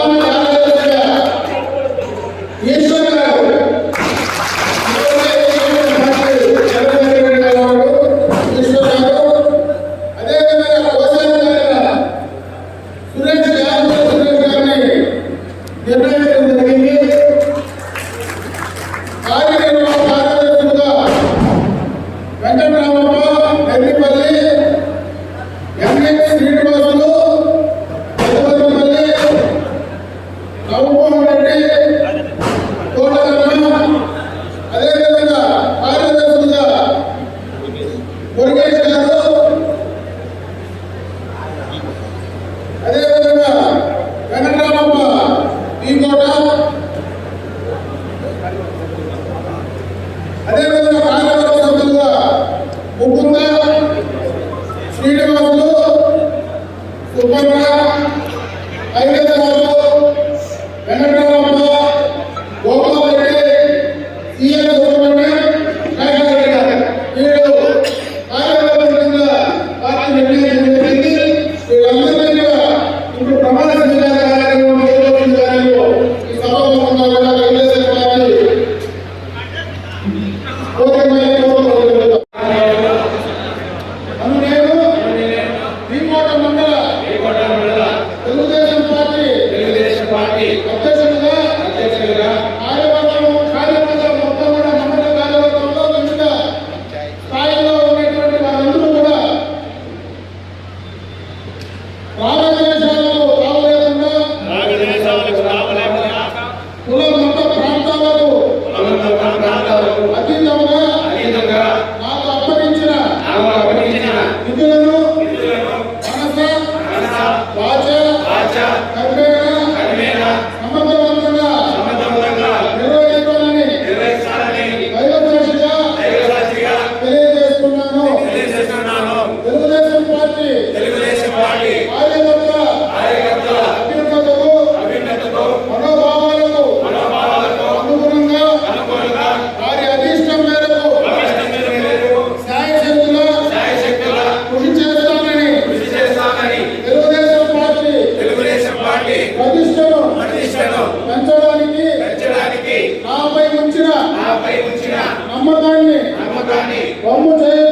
Amen. అదేవిధంగా కార్యవర్గ సభ్యులుగా ముకుంద శ్రీనివాసులు సుబ్బన్న ఐదేశ్వర ராதா నమ్మకాన్ని నమ్మకాన్ని బొమ్మ చేయ